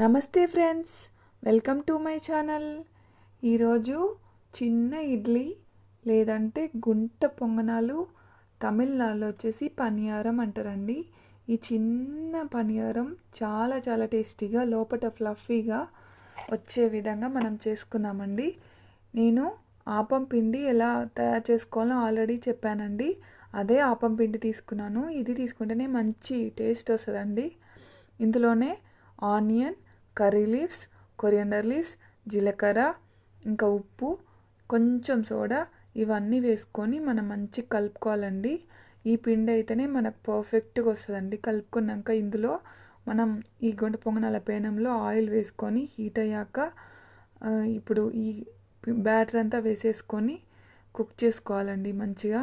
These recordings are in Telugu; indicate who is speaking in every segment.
Speaker 1: నమస్తే friends welcome to my channel. ఈరోజు చిన్న ఇడ్లీ లేదంటే గుంట పొంగనాలు తమిళనాడులో వచ్చేసి పనియారం అంటారండి. ఈ చిన్న పనియారం చాలా చాలా టేస్టీగా లోపల ఫ్లఫీగా వచ్చే విధంగా మనం చేసుకుందామండి నేను ఆపం పిండి ఎలా తయారు చేసుకోవాలో ఆల్రెడీ చెప్పానండి. అదే ఆపం పిండి తీసుకున్నాను. ఇది తీసుకుంటేనే మంచి టేస్ట్ వస్తుందండి. ఇందులోనే onion curry leaves coriander leaves జీలకర్ర ఇంకా ఉప్పు కొంచెం సోడా ఇవన్నీ వేసుకొని మనం మంచిగా కలుపుకోవాలండి. ఈ పిండి అయితేనే మనకు పర్ఫెక్ట్గా వస్తుందండి. కలుపుకున్నాక ఇందులో మనం ఈ గుంట పొంగనాల పేనంలో ఆయిల్ వేసుకొని హీట్ అయ్యాక ఇప్పుడు ఈ బ్యాటర్ అంతా వేసేసుకొని కుక్ చేసుకోవాలండి మంచిగా.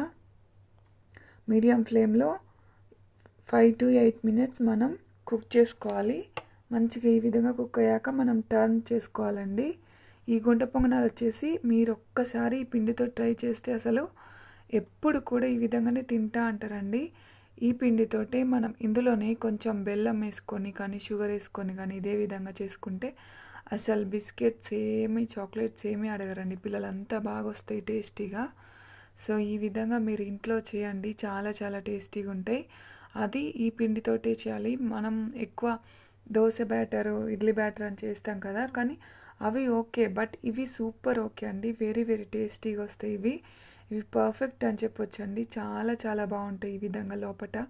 Speaker 1: మీడియం ఫ్లేమ్లో ఫైవ్ టు ఎయిట్ మినిట్స్ మనం కుక్ చేసుకోవాలి. మంచిగా ఈ విధంగా కుక్ అయ్యాక మనం టర్న్ చేసుకోవాలండి. ఈ గుంట పొంగనాలు వచ్చేసి మీరు ఒక్కసారి ఈ పిండితో ట్రై చేస్తే అసలు ఎప్పుడు కూడా ఈ విధంగానే తింటా అంటారండి. ఈ పిండితోటే మనం ఇందులోనే కొంచెం బెల్లం వేసుకొని కానీ షుగర్ వేసుకొని కానీ ఇదే విధంగా చేసుకుంటే అసలు బిస్కెట్స్ ఏమి చాక్లెట్స్ ఏమి అడగరండి. పిల్లలంతా బాగా వస్తాయి టేస్టీగా. సో ఈ విధంగా మీరు ఇంట్లో చేయండి. చాలా చాలా టేస్టీగా ఉంటాయి అది ఈ పిండితోటే చేయాలి. మనం ఎక్కువ దోశ బ్యాటరు ఇడ్లీ బ్యాటర్ అని చేస్తాం కదా కానీ అవి ఓకే బట్ ఇవి సూపర్ ఓకే అండి. వెరీ వెరీ టేస్టీగా వస్తాయి ఇవి. ఇవి పర్ఫెక్ట్ అని చెప్పొచ్చండి. చాలా చాలా బాగుంటాయి ఈ విధంగా లోపల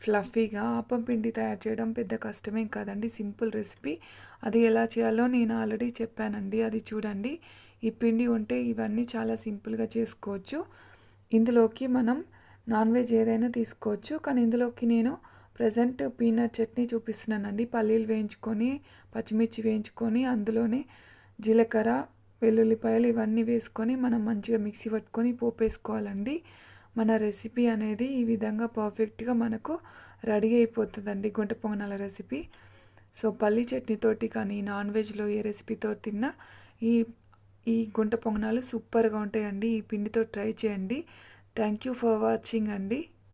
Speaker 1: ఫ్లఫీగా ఆపం పిండి తయారు చేయడం పెద్ద కష్టమేం కాదండి. Simple recipe. అది ఎలా చేయాలో నేను ఆల్రెడీ చెప్పానండి. అది చూడండి. ఈ పిండి ఉంటే ఇవన్నీ చాలా సింపుల్గా చేసుకోవచ్చు. ఇందులోకి మనం నాన్ వెజ్ ఏదైనా తీసుకోవచ్చు. కానీ ఇందులోకి నేను ప్రజెంట్ పీనట్ చట్నీ చూపిస్తున్నానండి. పల్లీలు వేయించుకొని పచ్చిమిర్చి వేయించుకొని అందులోనే జీలకర్ర వెల్లుల్లిపాయలు ఇవన్నీ వేసుకొని మనం మంచిగా మిక్సీ పట్టుకొని పోపు వేసుకోవాలండి మన రెసిపీ అనేది ఈ విధంగా పర్ఫెక్ట్గా మనకు రెడీ అయిపోతుందండి గుంట పొంగనాల రెసిపీ. సో పల్లీ చట్నీతోటి కానీ నాన్ వెజ్లో ఏ రెసిపీతో తిన్నా ఈ ఈ గుంట పొంగనాలు సూపర్గా ఉంటాయండి. ఈ పిండితో ట్రై చేయండి. థ్యాంక్ యూ ఫర్ వాచింగ్ అండి.